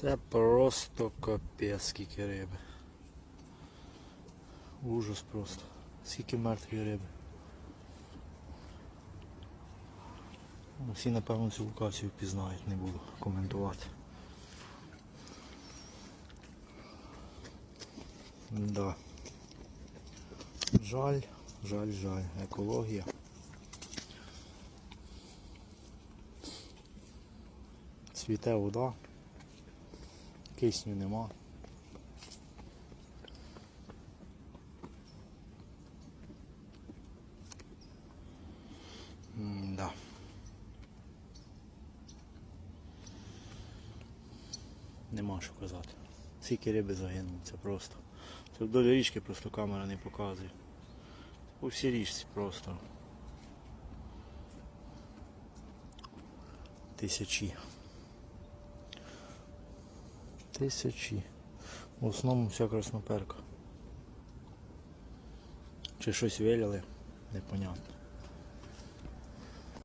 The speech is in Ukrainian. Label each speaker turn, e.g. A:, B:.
A: Це просто капець, скільки риби. Ужас просто. Скільки мертвої риби. Всі, напевно, цю локацію впізнають, не буду коментувати. Да. Жаль, жаль, жаль. Екологія. Цвіте вода. Кисню нема. Да. Нема що казати. Скільки риби загинуло, це просто. Це вдоль річки просто камера не показує. По всій річці просто. Тисячі. Тисячі. В основному вся красноперка. Чи щось виляли, непонятно.